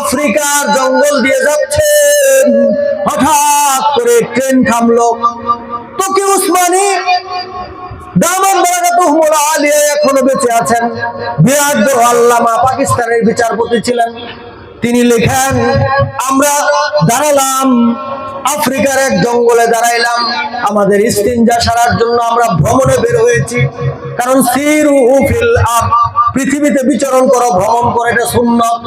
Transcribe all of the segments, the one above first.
আফ্রিকার জঙ্গল দিয়ে যাচ্ছেন। হঠাৎ করে ট্রেন থামলো। উসমানী এখনও বেঁচে আছেন। আল্লামা পাকিস্তানের বিচারপতি ছিলেন। তিনি লেখেন আমরা দাঁড়ালাম আফ্রিকার এক জঙ্গলে দাঁড়াইলাম। আমাদের ইস্তিনজা সারার জন্য আমরা ভ্রমণে বের হয়েছি। কারণ সিরু ফিল আরদ, পৃথিবীতে বিচরণ করো, ভ্রমণ করে, এটা সুন্নত।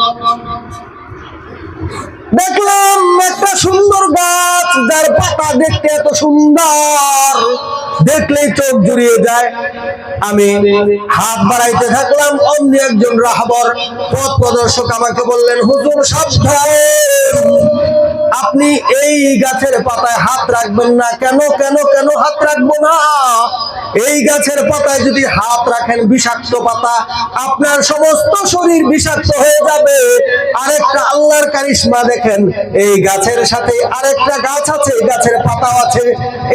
দেখলাম একটা সুন্দর গাছ, যার পাতা দেখতে এত সুন্দর। দেখলেই চোখ জুড়িয়ে যায়। আমি হাত বাড়াইতে থাকলাম অন্য একজন রাহবর, পথ প্রদর্শক আমাকে বললেন, হুজুর, সাবধান। আপনি এই গাছের পাতায় হাত রাখবেন না। কেন কেন কেন হাত রাখব না? এই গাছের পাতায় যদি হাত রাখেন বিষাক্ত পাতা, আপনার সমস্ত শরীর বিষাক্ত হয়ে যাবে। আরেকটা আল্লাহর কারিশমা দেখেন, এই গাছের সাথে আরেকটা গাছ আছে গাছের পাতাও আছে,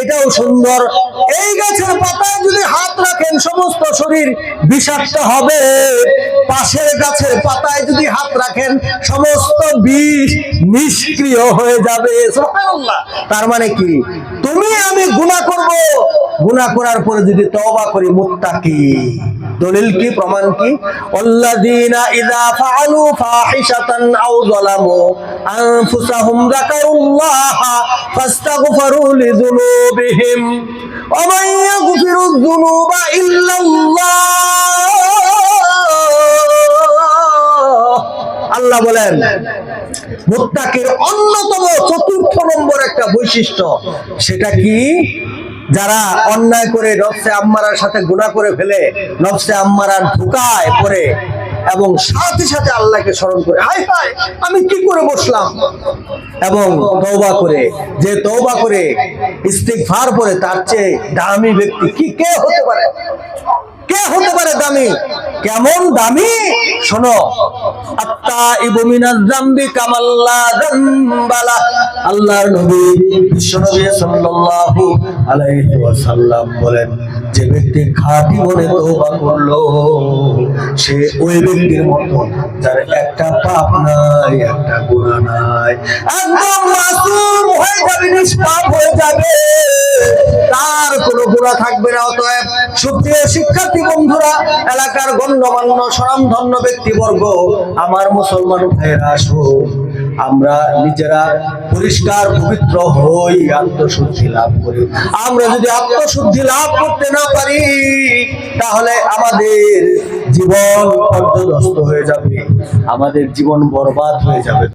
এটাও সুন্দর। এই গাছের পাতায় যদি হাত রাখেন, সমস্ত শরীর বিষাক্ত হবে। পাশের গাছের পাতায় যদি হাত রাখেন, সমস্ত বিষ নিষ্ক্রিয় হয়ে যাবে। তার মানে কি? তুমি আমি গুনাহ করব। গুনাহ করার পরে যদি তওবা করি, মুত্তাকি। দলিল কি? প্রমাণ কি? আল্লাযীনা ইযা আল্লাহ বলেন, মুত্তাকির অন্যতম চতুর্থ নম্বর একটা বৈশিষ্ট্য, সেটা কি? যারা অন্যায় করে নফসে আম্মারার সাথে গুনাহ করে ফেলে, নফসে আম্মারার ঢুকায় পরে এবং সাথে সাথে আল্লাহকে স্মরণ করে, হায় হায়, আমি কি করে বসলাম? এবং তওবা করে, যে তওবা করে ইস্তিগফার করে তার চেয়ে দামি ব্যক্তি কি? কে হতে পারে? কে হতে পারে দামি? কেমন দামি? শোনো। আত্তা ইবুমিনাজ জাম্বি কামাল্লা জাম্বালা। আল্লাহর নবী বিশ্বনবী সাল্লাল্লাহু আলাইহি ওয়াসাল্লাম বলেন যে ব্যক্তি খাঁটি মনে তওবা করল, সে ওই ব্যক্তির মতো যার একটা পাপ নাই, একটা গুনাহ নাই। একদম মাসুম হয়ে যাবে, নিষ্পাপ হয়ে যাবে। তার কোনো গুণা থাকবে না, অতএব সুপ্রিয় শিক্ষার্থী বন্ধুরা, এলাকার গণ্যমান্য, স্বনামধন্য ব্যক্তিবর্গ, আমার মুসলমান ভাইয়েরা আসো আমরা নিজেরা পরিষ্কার, পবিত্র হই, আত্মশুদ্ধি লাভ করি। আমরা যদি আত্মশুদ্ধি লাভ করতে না পারি, তাহলে আমাদের জীবন পর্যদস্ত হয়ে যাবে। আমাদের জীবন বরবাদ হয়ে যাবে।